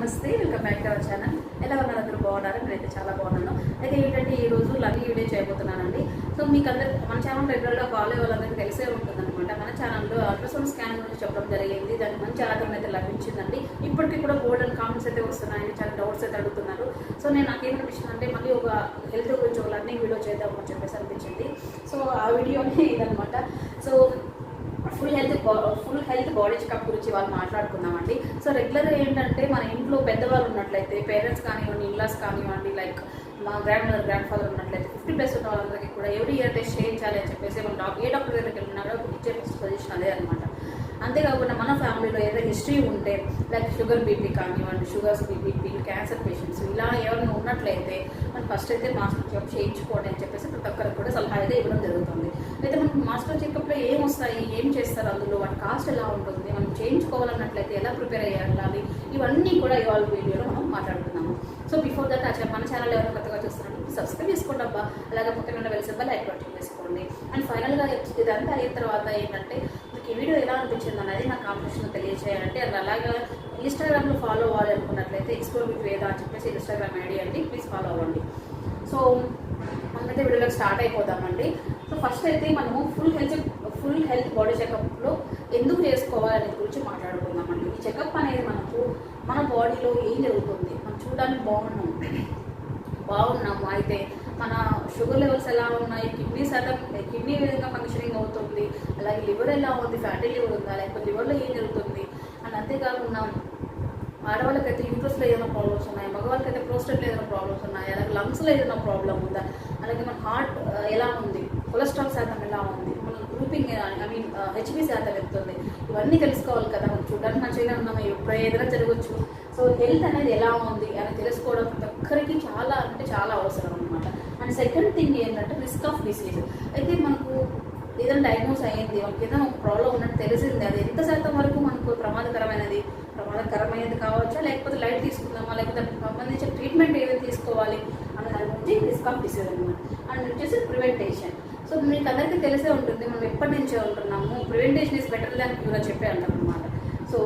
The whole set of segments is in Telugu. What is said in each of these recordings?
నమస్తే welcome back to our channel. ఎలా ఉన్నారు అందరూ? బాగున్నారు? నేనైతే చాలా బాగున్నాను అయితే ఏంటంటే ఈ రోజు లవ్లీ వీడియో చేయబోతున్నానండి. సో మీకు అందరు మన ఛానల్ రెగ్యులర్గా ఫాలో అయ్యే వాళ్ళందరికీ తెలిసే ఉంటుందన్నమాట. మన ఛానల్లో అల్ట్రాసౌండ్ స్కాన్ గురించి చెప్పడం జరిగింది. దానికి మంచి ఆదరణ అయితే లభించిందండి. ఇప్పటికీ కూడా గోల్డెన్ కామెంట్స్ అయితే వస్తున్నాయని చాలా డౌట్స్ అయితే అడుగుతున్నారు. సో నేను నాకేమనిపించింది అంటే మళ్ళీ ఒక హెల్త్ గురించి ఒక లర్నింగ్ వీడియో చేద్దామని చెప్పేసి అనిపించింది. సో ఆ వీడియోనే ఇదనమాట so full health body checkup గురించి వాళ్ళు మాట్లాడుకుందామండి. సో రెగ్యులర్గా ఏంటంటే మన ఇంట్లో పెద్దవాళ్ళు ఉన్నట్లయితే పేరెంట్స్ కానివ్వండి ఇన్లాస్ కానివ్వండి లైక్ మా గ్రాండ్ మదర్ గ్రాండ్ ఫాదర్ ఉన్నట్లయితే ఫిఫ్టీ ప్లస్ ఉన్న వాళ్ళందరికీ కూడా ఎవరి ఇయర్ టెస్ట్ చేయించాలి అని చెప్పేసి మనం డాక్టర్ ఏ డాక్టర్ దగ్గరికి వెళ్ళినా కూడా ఇచ్చే ఫస్ట్ పొజిషన్ అదే అనమాట అంతేకాకుండా మన ఫ్యామిలీలో ఏదైనా హిస్టరీ ఉంటే లైక్ షుగర్ బీపీ కానివ్వండి షుగర్స్ బీపీ క్యాన్సర్ పేషెంట్స్ ఇలా ఎవరైనా ఉన్నట్లయితే మనం ఫస్ట్ అయితే మాస్టర్ చెకప్ చేయించుకోండి అని చెప్పేసి ప్రతి ఒక్కరికి కూడా సలహా అయితే ఇవ్వడం జరుగుతుంది. అయితే మనకు మాస్టర్ చెకప్లో ఏం వస్తాయి ఏం చేస్తారు అందులో వాటి కాస్ట్ ఎలా ఉంటుంది మనం చేయించుకోవాలన్నట్లయితే ఎలా ప్రిపేర్ అయ్యాలి ఇవన్నీ కూడా ఇవాళ వీడియోలో మనం మాట్లాడుతున్నాము సో బిఫోర్ దట్ ఆ మన ఛానల్ ఎవరైనా కొత్తగా చూస్తున్నారంటే సబ్స్క్రైబ్ చేసుకోండి అబ్బా. అలాగే పక్కన ఉన్న వెల్ సింబల్ లైక్ బటన్ చేసుకోండి. అండ్ ఫైనల్గా ఇదంతా అయిన తర్వాత ఏంటంటే మీకు ఈ వీడియో ఎలా అనిపించింది అనేది నా కాంపిటీషన్ తెలియజేయాలంటే అండ్ అలాగే ఇన్స్టాగ్రామ్లో ఫాలో అవ్వాలి అనుకున్నట్లయితే ఎక్స్ప్లోర్ విత్ వేదా అని చెప్పేసి ఇన్స్టాగ్రామ్ ఐడి అండి ప్లీజ్ ఫాలో అవ్వండి. సో అందుకే వీడియోలో స్టార్ట్ అయిపోదామండి. సో ఫస్ట్ అయితే మనము full health full health body చెకప్లో ఎందుకు చేసుకోవాలనే గురించి మాట్లాడుకుందామండి. ఈ చెకప్ అనేది మనకు మన బాడీలో ఏం జరుగుతుంది? మనం చూడడానికి బాగున్నాం. బాగున్నాము. అయితే మన షుగర్ లెవెల్స్ ఎలా ఉన్నాయి? కిడ్నీ శాతం కిడ్నీ ఏ విధంగా ఫంక్షనింగ్ అవుతుంది? అలాగే లివర్ ఎలా ఉంది? ఫ్యాటీ లివర్ ఉందా? లేకపోతే లివర్లో ఏం జరుగుతుంది? అని అంతేకాకుండా ఆడవాళ్ళకైతే యూట్రస్లో ఏదైనా ప్రాబ్లమ్స్ ఉన్నాయి? మగవాళ్ళకైతే ప్రోస్టేట్లో ఏదైనా ప్రాబ్లమ్స్ ఉన్నాయి? అలాగే లంగ్స్లో ఏదైనా ప్రాబ్లం ఉందా? అలాగే మన హార్ట్ ఎలా ఉంది? కొలెస్ట్రాల్ శాతం ఎలా ఉంది? మన గ్రూపింగ్ ఐ మీన్ హెచ్పి శాతం ఎంత ఉంది? ఇవన్నీ తెలుసుకోవాలి కదా మనం. చూడడానికి మంచిగా ఉన్నాము? ఎప్పుడు ఏదైనా జరగవచ్చు సో హెల్త్ అనేది ఎలా ఉంది అని తెలుసుకోవడం ప్రతి ఒక్కరికి చాలా అంటే చాలా అవసరం అనమాట అండ్ సెకండ్ థింగ్ ఏంటంటే రిస్క్ ఆఫ్ డిసీజ్ అయితే మనకు ఏదైనా డయాగ్నోస్ అయ్యింది మనకి ఏదైనా ఒక ప్రాబ్లం ఉన్నట్టు తెలిసింది అది ఎంత శాతం వరకు మనకు ప్రమాదకరమైనది? ప్రమాదకరమైనది కావచ్చా లేకపోతే లైట్ తీసుకుందామా లేకపోతే సంబంధించిన ట్రీట్మెంట్ ఏదైతే తీసుకోవాలి అన్న దాని గురించి రిస్క్ పంపిస్తుంది అనమాట అండ్ వచ్చేసి ప్రివెంటేషన్ సో మీకు అందరికీ తెలిసే ఉంటుంది మనం ఎప్పటి నుంచి ఉంటున్నాము prevention is better than cure చెప్పే అంటాం అనమాట సో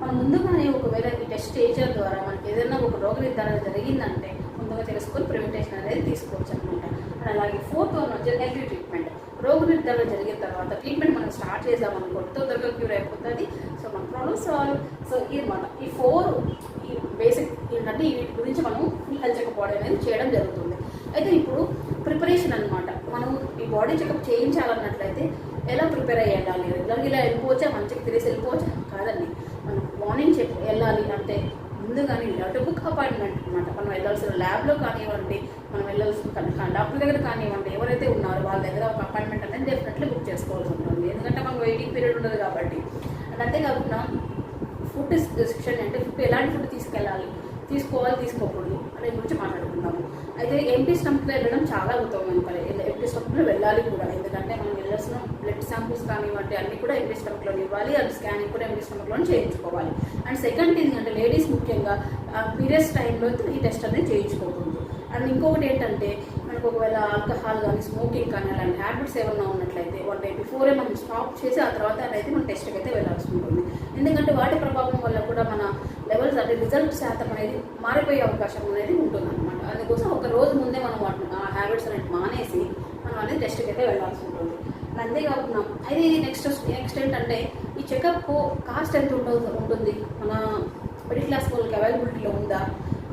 మనం ముందుగానే ఒకవేళ ఈ టెస్ట్ చేయడం ద్వారా మనకి ఏదైనా ఒక రోగ నిర్ధారణ జరిగిందంటే ముందుగా తెలుసుకొని ప్రివెంటేషన్ అనేది తీసుకోవచ్చు అనమాట అండ్ అలాగే ఫోర్త్ వన్ వచ్చి నెగిటివ్ ట్రీట్మెంట్ రోగ నిర్ధారణ జరిగిన తర్వాత ట్రీట్మెంట్ మనం స్టార్ట్ చేద్దామనుకోండి తొందరగా క్యూర్ అయిపోతుంది. సో మన ప్రాబ్లమ్ సాల్వ్ సో ఇది మన ఈ ఫోర్ ఈ బేసిక్ ఏంటంటే వీటి గురించి మనం ఫుల్ హెల్త్ చెకప్ బాడీ అనేది చేయడం జరుగుతుంది. అయితే ఇప్పుడు ప్రిపరేషన్ అనమాట మనం ఈ బాడీ చెకప్ చేయించాలన్నట్లయితే ఎలా ప్రిపేర్ అయ్యాలి వెళ్ళాలి? రెగ్యులర్గా ఇలా వెళ్ళిపోవచ్చా? మంచిగా తిరిగి వెళ్ళిపోవచ్చా? కాదండి. మనం మార్నింగ్ చెప్ వెళ్ళాలి అంటే ముందుగానే అటు బుక్ అపాయింట్మెంట్ అనమాట మనం వెళ్ళాల్సిన ల్యాబ్లో కానివ్వండి మనం వెళ్ళాల్సిన డాక్టర్ దగ్గర కానివ్వండి ఎవరైతే ఉన్నారో వాళ్ళ దగ్గర ఒక అపాయింట్మెంట్ అనేది డెఫినెట్లీ బుక్ చేసుకోవాల్సి ఉంటుంది. ఎందుకంటే మనకు వెయిటింగ్ పీరియడ్ ఉండదు కాబట్టి. అండ్ అంతేకాకుండా ఫుడ్ డిస్క్రిప్షన్ అంటే ఫుడ్ ఎలాంటి ఫుడ్ తీసుకెళ్ళాలి తీసుకోవాలి తీసుకోకూడదు అనే గురించి మాట్లాడుకుందాము. అయితే ఎంటీ స్టంప్లో వెళ్ళడం చాలా ఉత్తమం. పని ఎంటీ స్టమక్లో వెళ్ళాలి కూడా. ఎందుకంటే మనం కానివ్వండి అన్నీ కూడా ఎంటీ స్టమక్లో ఇవ్వాలి అండ్ స్కానింగ్ కూడా ఎంటీ స్టమక్లో చేయించుకోవాలి. అండ్ సెకండ్ థింగ్ అంటే లేడీస్ ముఖ్యంగా పీరియడ్స్ టైంలో ఈ టెస్ట్ అనేది చేయించుకోకూడదు. అండ్ ఇంకొకటి ఏంటంటే మనకు ఒకవేళ ఆల్కహాల్ కానీ స్మోకింగ్ కానీ అలాంటి హ్యాబిట్స్ ఏమన్నా ఉన్నట్లయితే వన్ డే బిఫోరే మనం స్టాప్ చేసి ఆ తర్వాత అనేది మనం టెస్ట్కి అయితే వెళ్ళాల్సి ఉంటుంది. ఎందుకంటే వాటి ప్రభావం వల్ల కూడా మన లెవెల్స్ అంటే రిజల్ట్ శాతం అనేది మారిపోయే అవకాశం అనేది ఉంటుంది అనమాట అందుకోసం ఒక రోజు ముందే మనం వాటిని ఆ హ్యాబిట్స్ అనేది మానేసి మనం అనేది టెస్ట్కి అయితే వెళ్ళాల్సి ఉంటుంది. అంతేకాకుండా అయితే ఇది నెక్స్ట్ నెక్స్ట్ ఏంటంటే ఈ చెకప్ కాస్ట్ ఎంత ఉంటుంది ఉంటుంది? మన మిడిల్ క్లాస్ వాళ్ళకి అవైలబిలిటీలో ఉందా?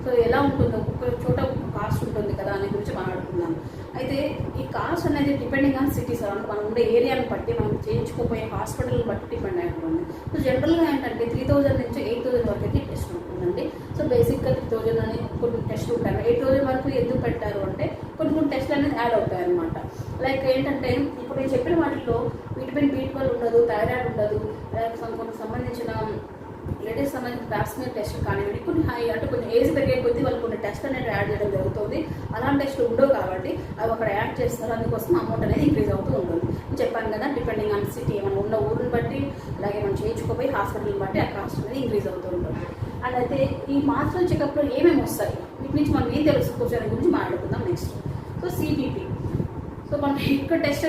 సో ఎలా ఉంటుందో ఒక్కొక్క చోట ఒక్కొక్క కాస్ట్ ఉంటుంది కదా అనే గురించి మాట్లాడుకుందాం అయితే ఈ కాస్ట్ అనేది డిపెండింగ్ ఆన్ సిటీస్ అంటే మనం ఉండే ఏరియాని బట్టి మనం చేయించుకోపోయే హాస్పిటల్ బట్టి డిపెండ్ అయి ఉంటుంది. సో జనరల్గా ఏంటంటే త్రీ థౌజండ్ నుంచి ఎయిట్ థౌజండ్ వరకు అయితే టెస్ట్ ఉంటుందండి. సో బేసిక్గా త్రీ థౌజండ్ అని కొన్ని టెస్ట్ ఉంటాయి. ఎయిట్ థౌజండ్ వరకు ఎందుకు పెట్టారు అంటే కొన్ని కొన్ని టెస్ట్లు అనేది యాడ్ అవుతాయి అనమాట లైక్ ఏంటంటే ఇప్పుడు నేను చెప్పిన వాటిలో విటమిన్ బీ ట్వెల్వ్ ఉండదు థైరాయిడ్ ఉండదు అలాగే కొన్ని సంబంధించిన లేటెస్ట్ సంబంధించిన వ్యాక్సిన్ టెస్ట్ కానివ్వండి కొన్ని హై అంటే కొంచెం ఏజ్ పెరిగే కొద్దీ వాళ్ళు కొన్ని టెస్ట్ అనేది యాడ్ చేయడం జరుగుతుంది. అలాంటి టెస్ట్లు ఉండవు కాబట్టి అవి అక్కడ యాడ్ చేస్తారు అందుకోసం అమౌంట్ అనేది ఇంక్రీజ్ అవుతూ ఉంటుంది. చెప్పాను కదా డిపెండింగ్ ఆన్ సిటీ మనం ఉన్న ఊరిని బట్టి అలాగే మనం చేయించుకోపోయి హాస్పిటల్ని బట్టి ఆ కాస్ట్ అనేది ఇంక్రీజ్ అవుతూ ఉంటుంది. అండ్ అయితే ఈ మాస్టర్ చెకప్లో ఏమేమి వస్తాయి? వీటి నుంచి మనం ఏం తెలుసుకోవచ్చు గురించి మాట్లాడుకుందాం నెక్స్ట్ సో సిబిపి సో మనం ఎక్కువ టెస్ట్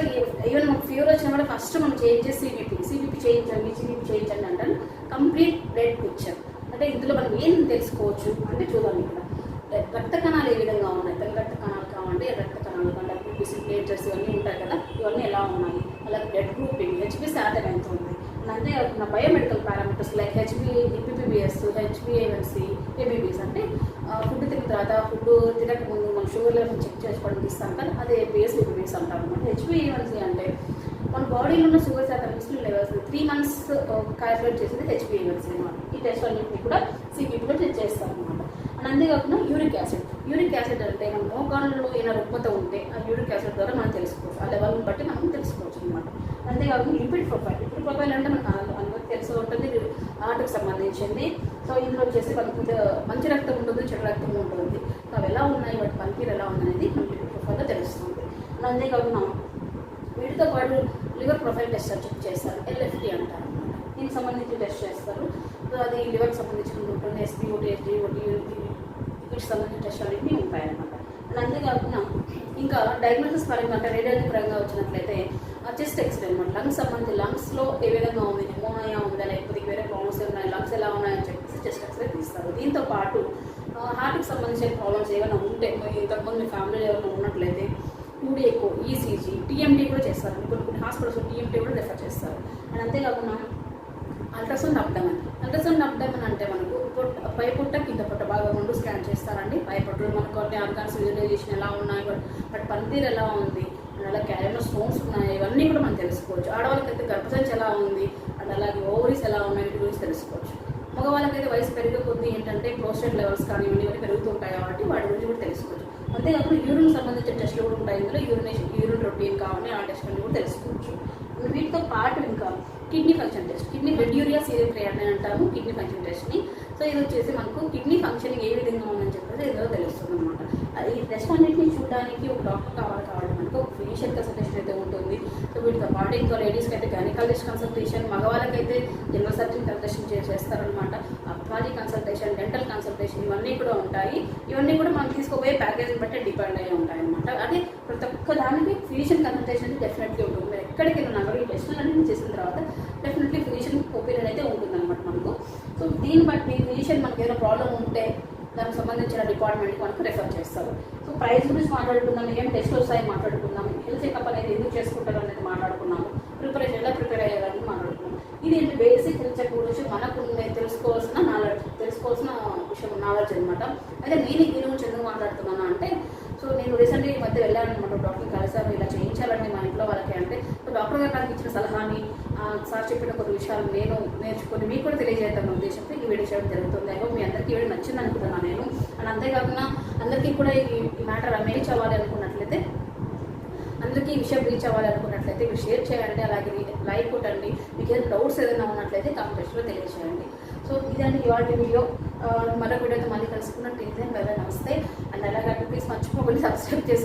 ఈవెన్ మనకు ఫీవర్ వచ్చినా కూడా ఫస్ట్ మనం చేంజ్ చేసి సిబిపి సిబిపి చేయించండి సిబిపి చేయించండి అంటారు. కంప్లీట్ బ్లడ్ పిక్చర్ అంటే ఇందులో మనం ఏం తెలుసుకోవచ్చు అంటే చూద్దాం ఇక్కడ. రక్త కణాలు ఏ విధంగా ఉన్నాయి? తెల్ల రక్త కణాలు కావండి రక్త కణాలు అంటే పీపీసీ ప్లేటర్స్ ఇవన్నీ ఉంటాయి కదా ఇవన్నీ ఎలా ఉన్నాయి? అలాగే బ్లడ్ గ్రూపింగ్ హెచ్పి శాతం ఎంత ఉంది? అంతే కాకుండా బయోమెడికల్ పారామీటర్స్ లైక్ హెచ్బి ఈపీపీబీఎస్ హెచ్బిఏవన్సి ఏబీబీఎస్ అంటే ఫుడ్ తిన్న తర్వాత ఫుడ్ తినక ముందు మనం షుగర్ లెవెల్ చెక్ చేసుకోవడానికి ఇస్తాం కానీ అదే బేస్ ఈపీబీఎస్ అంటాం అనమాట హెచ్బిఏవన్సి అంటే మన బాడీలో ఉన్న షుగర్ శాతం insulin levels three months calculate చేసేది హెచ్బిఏవన్సి అనమాట ఈ టెస్ట్ అన్నింటినీ కూడా సిబిపిలో చెక్ చేస్తాం అనమాట అండ్ అంతేకాకుండా యూరిక్ యాసిడ్ యూరిక్ యాసిడ్ అంటే మన మోకాళ్ళలో ఏమైనా రుగ్మత ఉంటే ఆ యూరిక్ యాసిడ్ ద్వారా మనం తెలుసుకోవచ్చు. ఆ లెవెల్ని బట్టి మనం తెలుసుకోవచ్చు అనమాట అంతేకాకుండా లిపిడ్ ప్రొఫైల్ లిపిడ్ ప్రొఫైల్ అంటే మనకు తెలిసి ఉంటుంది ఆటకు సంబంధించింది. సో ఇందులో వచ్చేసి మనకు మంచి రక్తం ఉంటుంది చెడు రక్తం ఉంటుంది. సో అవి ఎలా ఉన్నాయి? వాటి పనితీరు ఎలా ఉందనేది మన ప్రొఫైల్లో తెలుస్తుంది. అండ్ అంతేకాకుండా వీటితో పాటు లివర్ ప్రొఫైల్ టెస్ట్ అని చెప్పి చేస్తారు. ఎల్ఎఫ్టీ అంటారు. దీనికి సంబంధించి టెస్ట్ చేస్తారు. సో అది లివర్కి సంబంధించి ఉంటుంది ఎస్పీఓటీ ఎస్డిఓటీ వీటికి సంబంధించిన టెస్ట్ అనేవి ఉంటాయన్నమాట. అండ్ అంతేకాకుండా ఇంకా డయాగ్నోసిస్ పరంగా అంటే రేడియాలజీ పరంగా వచ్చినట్లయితే చెస్ట్ ఎక్స్రే అనమాట. లంగ్స్ సంబంధించి లంగ్స్లో ఏ విధంగా ఉంది? నిమోనియా ఉందా? లేకపోతే వేరే ప్రాబ్లమ్స్ ఉన్నాయి? లంగ్స్ ఎలా ఉన్నాయని చెప్పేసి చెస్ట్ ఎక్స్రే తీస్తారు. దీంతో పాటు హార్ట్కి సంబంధించిన ప్రాబ్లమ్స్ ఏమైనా ఉంటే మరి ఇంతకుముందు మీ ఫ్యామిలీలో ఏమైనా ఉన్నట్లయితే యూడిఏకో ఈసీజీ టీఎంటీ కూడా చేస్తారు. కొన్ని కొన్ని హాస్పిటల్స్ టీఎంటీ కూడా రెఫర్ చేస్తారు. అండ్ అంతేకాకుండా అల్ట్రాసౌండ్ అబ్డమన్ అల్ట్రాసౌండ్ అబ్డమన్ అంటే మనకు పొట్ట పై పొట్ట కింద పొట్ట బాగా రెండు స్కాన్ చేస్తారండి. పై పొట్టలు మనకు కొన్ని ఆర్గాన్స్ విజువలైజేషన్ ఎలా ఉన్నాయి? బట్ పనితీరు ఎలా ఉంది? అండ్ అలాగే క్యారియర్లో స్టోన్స్ ఉన్నాయి ఇవన్నీ కూడా మనం తెలుసుకోవచ్చు. ఆడవాళ్ళకైతే గర్భసంచి ఎలా ఉంది అండ్ అలాగే ఓవరీస్ ఎలా ఉన్నాయి వీటి గురించి తెలుసుకోవచ్చు. మగవాళ్ళకైతే వయసు పెరిగే కొద్దీ ఏంటంటే ప్రోస్టేట్ లెవెల్స్ కానీ ఇవన్నీ ఇవన్నీ పెరుగుతుంటాయి కాబట్టి వాటి గురించి కూడా తెలుసుకోవచ్చు. అంతేకాకుండా యూరిన్ సంబంధించిన టెస్ట్లు కూడా ఉంటాయి. ఇందులో యూరినేషన్ యూరిన్ రొటీన్ కావాలి ఆ టెస్ట్ అన్ని కూడా తెలుసుకోవచ్చు. వీటితో పాటు ఇంకా kidney function test kidney blood urea serum creatinine అంటాము కిడ్నీ ఫంక్షన్ టెస్ట్ని. సో ఇది వచ్చేసి మనకు కిడ్నీ ఫంక్షనింగ్ ఏ విధంగా ఉందని చెప్పేసి ఏదో తెలుస్తుంది అనమాట ఈ టెస్ట్ అన్నింటినీ చూడడానికి ఒక డాక్టర్ కావాలి ఫిజిషియన్ కన్సల్టేషన్ అయితే ఉంటుంది. సో వీటితో పాటు ఇంకా లేడీస్కి అయితే గైనకాలజిస్ట్ కన్సల్టేషన్ మగవాళ్ళకైతే జనరల్ సర్జన్ కన్సల్టేషన్ చేస్తారనమాట అప్థాలజీ కన్సల్టేషన్ డెంటల్ కన్సల్టేషన్ ఇవన్నీ కూడా ఉంటాయి. ఇవన్నీ కూడా మనం తీసుకోబోయే ప్యాకేజీని బట్టి డిపెండ్ అయ్యి ఉంటాయి అనమాట అదే ప్రతి ఒక్క దానికి ఫిజిషియన్ కన్సల్టేషన్ డెఫినెట్లీ ఉంటుంది. మీరు ఎక్కడికి వెళ్ళినా ఈ టెస్టులు అన్ని చేసిన తర్వాత డెఫినెట్లీ ఫిజిషియన్ ఒపీనియన్ అయితే ఉంటుంది అనమాట మనకు. సో దీన్ని బట్టి ఫిజిషియన్ మనకి ఏదైనా ప్రాబ్లం ఉంటే దానికి సంబంధించిన డిపార్ట్మెంట్కి మనకు రెఫర్ చేస్తారు. ప్రైస్ గురించి మాట్లాడుకుందాం ఏం టెస్ట్ వస్తాయి మాట్లాడుకుందాం హెల్త్ చెకప్ అనేది ఎందుకు చేసుకుంటారు అనేది మాట్లాడుకున్నాము. ప్రిపరేషన్ ఎలా ప్రిపేర్ అయ్యారని మాట్లాడుకున్నాం ఇది బేసిక్ హెల్త్ చెక్ గురించి మనకు నేను తెలుసుకోవాల్సిన నాలెడ్జ్ తెలుసుకోవాల్సిన విషయం నాలెడ్జ్ అనమాట అయితే నేను దీని గురించి ఎందుకు మాట్లాడుతున్నాను అంటే సో నేను రీసెంట్గా ఈ మధ్య వెళ్ళాను అనమాట డాక్టర్ కలిసారు ఇలా చేయించాలండి మా ఇంట్లో వాళ్ళకి అంటే సో డాక్టర్ గారు నాకు ఇచ్చిన సలహాని సార్ చెప్పిన కొన్ని విషయాలు నేను నేర్చుకొని మీకు కూడా తెలియజేద్దాం ఉద్దేశంతో ఈ వీడియో చేయడం జరుగుతుంది. అయితే మీ అందరికీ వీడియో నచ్చింది అనుకుంటున్నాను నేను. అండ్ అంతేకాకుండా అందరికీ కూడా ఈ మ్యాటర్ రీచ్ అవ్వాలి అనుకున్నట్లయితే అందరికీ ఈ విషయం రీచ్ అవ్వాలి అనుకున్నట్లయితే మీరు షేర్ చేయండి అలాగే లైక్ కొట్టండి. మీకు ఏదైనా డౌట్స్ ఏదైనా ఉన్నట్లయితే కామెంట్ సెక్షన్లో తెలియజేయండి సో ఇదండి ఇవాళ వీడియో మరొక వీడియోతో మళ్ళీ కలుసుకున్నట్టు నమస్తే. అండ్ అలాగే ప్లీజ్ మర్చిపోకుండా సబ్స్క్రైబ్ చేసుకోండి.